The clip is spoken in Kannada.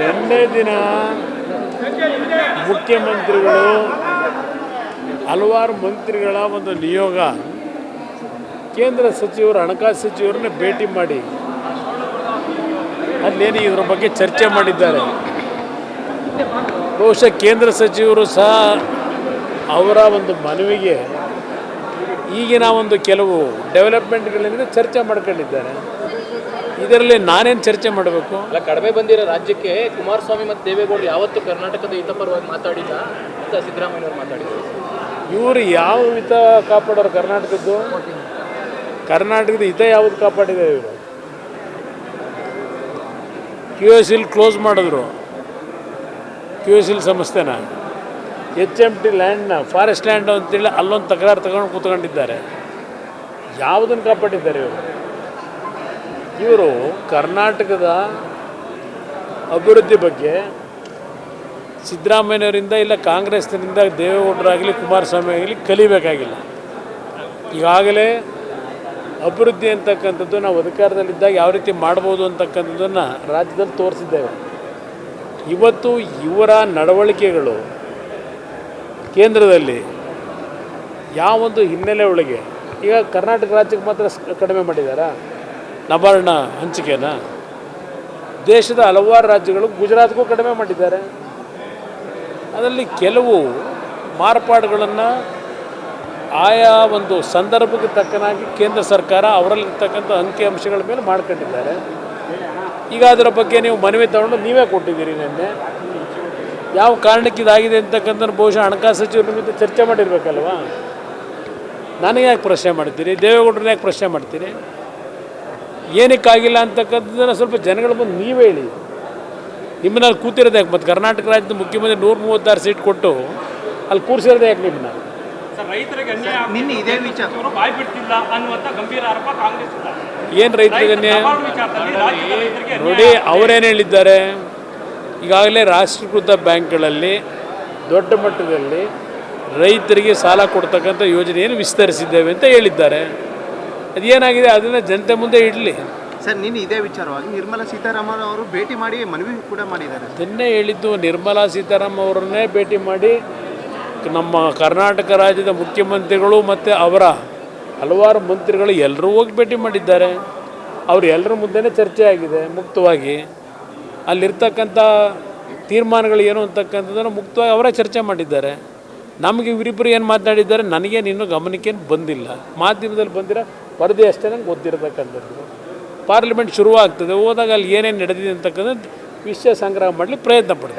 ನಿನ್ನೆ ದಿನ ಮುಖ್ಯಮಂತ್ರಿಗಳು ಹಲವಾರು ಮಂತ್ರಿಗಳ ಒಂದು ನಿಯೋಗ ಕೇಂದ್ರ ಸಚಿವರು, ಹಣಕಾಸು ಸಚಿವರನ್ನ ಭೇಟಿ ಮಾಡಿ ಅಲ್ಲೇನು ಇದ್ರ ಬಗ್ಗೆ ಚರ್ಚೆ ಮಾಡಿದ್ದಾರೆ. ಬಹುಶಃ ಕೇಂದ್ರ ಸಚಿವರು ಸಹ ಅವರ ಒಂದು ಮನವಿಗೆ ಈಗಿನ ಒಂದು ಕೆಲವು ಡೆವಲಪ್ಮೆಂಟ್ಗಳಿಂದ ಚರ್ಚೆ ಮಾಡ್ಕೊಂಡಿದ್ದಾರೆ. ಇದರಲ್ಲಿ ನಾನೇನು ಚರ್ಚೆ ಮಾಡಬೇಕು? ಅಲ್ಲ ಕಡಿಮೆ ಬಂದಿರೋ ರಾಜ್ಯಕ್ಕೆ ಕುಮಾರಸ್ವಾಮಿ ಮತ್ತು ದೇವೇಗೌಡರು ಯಾವತ್ತು ಕರ್ನಾಟಕದ ಹಿತಪರವಾಗಿ ಮಾತಾಡಿಲ್ಲ ಅಂತ ಸಿದ್ದರಾಮಯ್ಯನವರು ಮಾತಾಡಿದರು. ಇವರು ಯಾವ ಹಿತ ಕಾಪಾಡೋರು ಕರ್ನಾಟಕದ್ದು? ಕರ್ನಾಟಕದ ಹಿತ ಯಾವುದು ಕಾಪಾಡಿದ್ದಾರೆ ಇವರು? ಕ್ಯೂ ಎಸ್ ಇಲ್ ಕ್ಲೋಸ್ ಮಾಡಿದ್ರು. ಕ್ಯೂ ಎಸ್ ಇಲ್ ಸಂಸ್ಥೆನ. ಎಚ್ ಎಂ ಟಿ ಲ್ಯಾಂಡ್ನ ಫಾರೆಸ್ಟ್ ಲ್ಯಾಂಡ್ ಅಂತೇಳಿ ಅಲ್ಲೊಂದು ತಕರಾರು ತಗೊಂಡು ಕೂತ್ಕೊಂಡಿದ್ದಾರೆ. ಯಾವುದನ್ನು ಕಾಪಾಡಿದ್ದಾರೆ ಇವರು? ಇವರು ಕರ್ನಾಟಕದ ಅಭಿವೃದ್ಧಿ ಬಗ್ಗೆ ಸಿದ್ದರಾಮಯ್ಯವರಿಂದ ಇಲ್ಲ ಕಾಂಗ್ರೆಸ್ನಿಂದ ದೇವೇಗೌಡರಾಗಲಿ, ಕುಮಾರಸ್ವಾಮಿ ಆಗಲಿ ಕಲಿಬೇಕಾಗಿಲ್ಲ. ಈಗಾಗಲೇ ಅಭಿವೃದ್ಧಿ ಅಂತಕ್ಕಂಥದ್ದು ನಾವು ಅಧಿಕಾರದಲ್ಲಿದ್ದಾಗ ಯಾವ ರೀತಿ ಮಾಡ್ಬೋದು ಅಂತಕ್ಕಂಥದ್ದನ್ನು ರಾಜ್ಯದಲ್ಲಿ ತೋರಿಸಿದ್ದೇವೆ. ಇವತ್ತು ಇವರ ನಡವಳಿಕೆಗಳು ಕೇಂದ್ರದಲ್ಲಿ ಯಾವೊಂದು ಹಿನ್ನೆಲೆ ಒಳಗೆ, ಈಗ ಕರ್ನಾಟಕ ರಾಜ್ಯಕ್ಕೆ ಮಾತ್ರ ಕಡಿಮೆ ಮಾಡಿದ್ದಾರಾ ನಬಾರ್ಡ್ನ ಹಂಚಿಕೆನ? ದೇಶದ ಹಲವಾರು ರಾಜ್ಯಗಳು ಗುಜರಾತ್ಗೂ ಕಡಿಮೆ ಮಾಡಿದ್ದಾರೆ. ಅದರಲ್ಲಿ ಕೆಲವು ಮಾರ್ಪಾಡುಗಳನ್ನು ಆಯಾ ಒಂದು ಸಂದರ್ಭಕ್ಕೆ ತಕ್ಕನಾಗಿ ಕೇಂದ್ರ ಸರ್ಕಾರ ಅವರಲ್ಲಿರ್ತಕ್ಕಂಥ ಅಂಕಿಅಂಶಗಳ ಮೇಲೆ ಮಾಡ್ಕೊಂಡಿದ್ದಾರೆ. ಈಗ ಅದರ ಬಗ್ಗೆ ನೀವು ಮನವಿ ತಗೊಂಡು ನೀವೇ ಕೊಟ್ಟಿದ್ದೀರಿ ನಿನ್ನೆ. ಯಾವ ಕಾರಣಕ್ಕೆ ಇದಾಗಿದೆ ಅಂತಕ್ಕಂಥ ಬಹುಶಃ ಹಣಕಾಸು ಸಚಿವರ ಜೊತೆ ಚರ್ಚೆ ಮಾಡಿರ್ಬೇಕಲ್ವಾ? ನನಗೆ ಯಾಕೆ ಪ್ರಶ್ನೆ ಮಾಡ್ತೀರಿ? ದೇವೇಗೌಡರನ್ನ ಯಾಕೆ ಪ್ರಶ್ನೆ ಮಾಡ್ತೀರಿ? ಏನಕ್ಕಾಗಿಲ್ಲ ಅಂತಕ್ಕಂಥದ್ದನ್ನು ಸ್ವಲ್ಪ ಜನಗಳ ಬಂದು ನೀವೇ ಹೇಳಿ. ನಿಮ್ಮನ್ನ ಅಲ್ಲಿ ಕೂತಿರೋದು ಯಾಕೆ? ಮತ್ತು ಕರ್ನಾಟಕ ರಾಜ್ಯದ ಮುಖ್ಯಮಂತ್ರಿ ನೂರ ಮೂವತ್ತಾರು ಸೀಟ್ ಕೊಟ್ಟು ಅಲ್ಲಿ ಕೂರಿಸಿರೋದು ಯಾಕೆ ನಿಮ್ಮನ್ನ? ಸರ್ ರೈತರಿಗೆ ಅನ್ಯಾಯ ನಿನ್ನೆ ಇದೇ ವಿಚಾರ. ಅವರು ಬಾಯ್ ಬಿಡ್ತಿಲ್ಲ ಅನ್ನುವಂಥ ಗಂಭೀರ ಆರೋಪ ಕಾಂಗ್ರೆಸ್ ಇಲ್ಲ ಏನು ರೈತರಿಗೆ ಅನ್ಯಾಯ? ನಬಾರ್ಡ್ ರೈತರಿಗೆ ನೋಡಿ ಅವರೇನು ಹೇಳಿದ್ದಾರೆ? ಈಗಾಗಲೇ ರಾಷ್ಟ್ರೀಕೃತ ಬ್ಯಾಂಕ್ಗಳಲ್ಲಿ ದೊಡ್ಡ ಮಟ್ಟದಲ್ಲಿ ರೈತರಿಗೆ ಸಾಲ ಕೊಡ್ತಕ್ಕಂಥ ಯೋಜನೆಯನ್ನು ವಿಸ್ತರಿಸಿದ್ದೇವೆ ಅಂತ ಹೇಳಿದ್ದಾರೆ. ಅದೇನಾಗಿದೆ ಅದನ್ನು ಜನತೆ ಮುಂದೆ ಇಡಲಿ. ಸರ್ ನೀನು ಇದೇ ವಿಚಾರವಾಗಿ ನಿರ್ಮಲಾ ಸೀತಾರಾಮನ್ ಅವರು ಭೇಟಿ ಮಾಡಿ ಮನವಿ ಕೂಡ ಮಾಡಿದ್ದಾರೆ. ಅದನ್ನೇ ಹೇಳಿದ್ದು ನಿರ್ಮಲಾ ಸೀತಾರಾಮನ್ ಅವರನ್ನೇ ಭೇಟಿ ಮಾಡಿ ನಮ್ಮ ಕರ್ನಾಟಕ ರಾಜ್ಯದ ಮುಖ್ಯಮಂತ್ರಿಗಳು ಮತ್ತು ಅವರ ಹಲವಾರು ಮಂತ್ರಿಗಳು ಎಲ್ಲರೂ ಹೋಗಿ ಭೇಟಿ ಮಾಡಿದ್ದಾರೆ. ಅವರು ಎಲ್ಲರ ಮುಂದೆನೇ ಚರ್ಚೆ ಆಗಿದೆ ಮುಕ್ತವಾಗಿ. ಅಲ್ಲಿರ್ತಕ್ಕಂಥ ತೀರ್ಮಾನಗಳು ಏನು ಅಂತಕ್ಕಂಥದ್ದನ್ನು ಮುಕ್ತವಾಗಿ ಅವರೇ ಚರ್ಚೆ ಮಾಡಿದ್ದಾರೆ. ನಮಗೆ ಇವರಿಬ್ಬರು ಏನು ಮಾತನಾಡಿದ್ದಾರೆ ನನಗೇನು ಇನ್ನೂ ಗಮನಕ್ಕೇನು ಬಂದಿಲ್ಲ. ಮಾಧ್ಯಮದಲ್ಲಿ ಬಂದಿರೋ, ವರದಿ ಅಷ್ಟೇ ನಂಗೆ ಗೊತ್ತಿರತಕ್ಕಂಥದ್ದು. ಪಾರ್ಲಿಮೆಂಟ್ ಶುರುವಾಗ್ತದೆ, ಹೋದಾಗ ಅಲ್ಲಿ ಏನೇನು ನಡೆದಿದೆ ಅಂತಕ್ಕಂಥದ್ದು ವಿಷಯ ಸಂಗ್ರಹ ಮಾಡಲಿಕ್ಕೆ ಪ್ರಯತ್ನ ಪಡ್ತೀವಿ